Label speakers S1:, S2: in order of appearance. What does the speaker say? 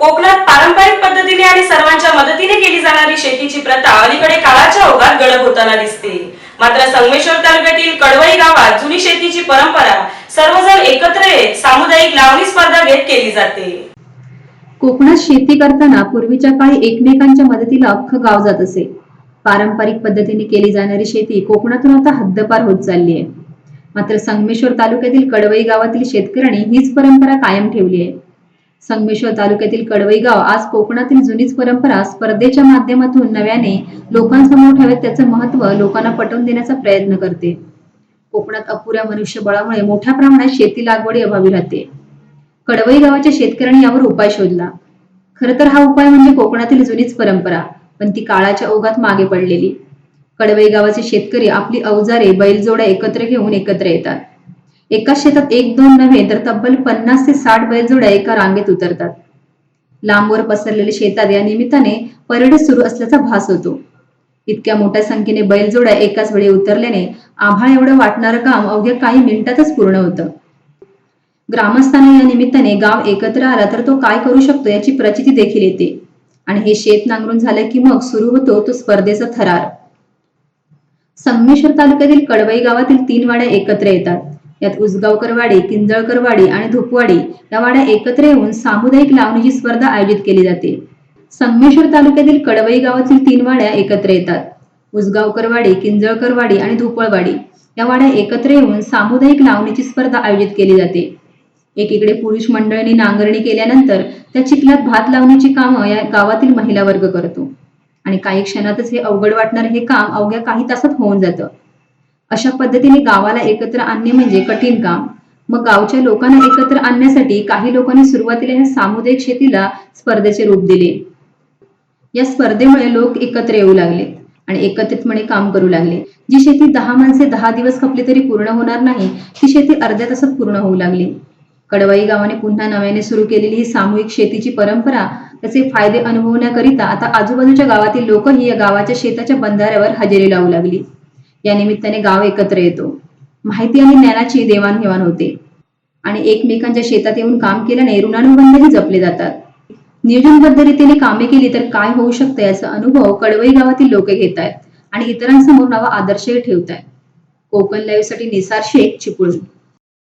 S1: कोकणात पारंपरिक पद्धतीने आणि सर्वांच्या मदतीने केली जाणारी शेतीची प्रथा अलीकडे काळाच्या ओघात गळप होताना दिसते. मात्र संगमेश्वर तालुक्यातील कडवई गावात जुनी शेतीची परंपरा सर्वजण एकत्र येत सामुदायिक लावणी स्पर्धा घेत केली जाते.
S2: कोकणात शेती करताना पूर्वीच्या काळी एकमेकांच्या मदतीला अख्खं गाव जात असे. पारंपरिक पद्धतीने केली जाणारी शेती कोकणातून आता हद्दपार होत चालली आहे. मात्र संगमेश्वर तालुक्यातील कडवई गावातील शेतकऱ्यांनी हीच परंपरा कायम ठेवली आहे. संगमेश्वर तालुक्यातील कडवई गाव आज कोकणातील जुनीच परंपरा स्पर्धेच्या माध्यमातून नव्याने लोकांसमोर ठेवत त्याचं महत्त्व लोकांना पटवून देण्याचा प्रयत्न करते. कोकणात अपुऱ्या मनुष्यबळामुळे मोठ्या प्रमाणात शेती लागवडी अभावी राहते. कडवई गावाच्या शेतकऱ्यांनी यावर उपाय शोधला. खर तर हा उपाय म्हणजे कोकणातील जुनीच परंपरा पण ती काळाच्या ओघात मागे पडलेली. कडवई गावाचे शेतकरी आपली अवजारे बैलजोड्या एकत्र घेऊन एकत्र येतात. एकाच शेतात एक दोन नव्हे तर तब्बल पन्नास ते साठ बैलजोड्या एका रांगेत उतरतात. लांबवर पसरलेले शेतात या निमित्ताने परेड सुरू असल्याचा भास होतो. इतक्या मोठ्या संख्येने बैलजोड्या एकाच वेळी उतरल्याने आभाळ एवढं वाटणारं काम अवघ्या काही मिनिटातच पूर्ण होतं. ग्रामस्थांना या निमित्ताने गाव एकत्र आला तर तो काय करू शकतो याची प्रचिती देखील येते. आणि हे शेत नांगरून झालं की मग सुरू होतो तो स्पर्धेचा थरार. संगमेश्वर तालुक्यातील कडवई गावातील तीन वाड्या एकत्र येतात. यात उसगावकरवाडी किंजळकरवाडी आणि धुपवाडी या वाड्या एकत्र येऊन सामुदायिक लावणीची स्पर्धा आयोजित केली जाते. संगमेश्वर तालुक्यातील कडवई गावातील तीन वाड्या एकत्र येतात. उसगावकरवाडी किंजळकरवाडी आणि धुपळवाडी या वाड्या एकत्र येऊन सामुदायिक लावणीची स्पर्धा आयोजित केली जाते. एकीकडे पुरुष मंडळींनी नांगरणी केल्यानंतर त्या चिखलात भात लावण्याची कामं या गावातील महिला वर्ग करतो. आणि काही क्षणातच हे अवघड वाटणारे हे काम अवघ्या काही तासात होऊन जातं. अशा पद्धतीने गावाला एकत्र आणणे म्हणजे कठीण काम. मग गावच्या लोकांना एकत्र आणण्यासाठी काही लोकांनी सुरुवातीला या सामुदायिक शेतीला स्पर्धेचे रूप दिले. या स्पर्धेमुळे लोक एकत्र येऊ लागले आणि एकत्रितपणे काम करू लागले. जी शेती दहा माणसे दहा दिवस खपली तरी पूर्ण होणार नाही ती शेती अर्ध्या तासात पूर्ण होऊ लागली. कडवाई गावाने पुन्हा नव्याने सुरू केलेली ही सामूहिक शेतीची परंपरा त्याचे फायदे अनुभवण्याकरिता आता आजूबाजूच्या गावातील लोकही या गावाच्या शेताच्या बंधाऱ्यावर हजेरी लावू लागली. या निमित्ताने गाव एकत्र येतो. माहिती आणि ज्ञानाची देवाणघेवाण होते. आणि एकमेकांच्या शेतात येऊन काम केल्याने ऋणानुबंधही जपले जातात. नियोजनबद्ध रीतीने कामे केली तर काय होऊ शकतं याचा अनुभव कडवई गावातील लोक घेत आहेत आणि इतरांसमोर नवा आदर्शही ठेवत आहेत. कोकण लाईव्हसाठी निसार शेख चिपळूण.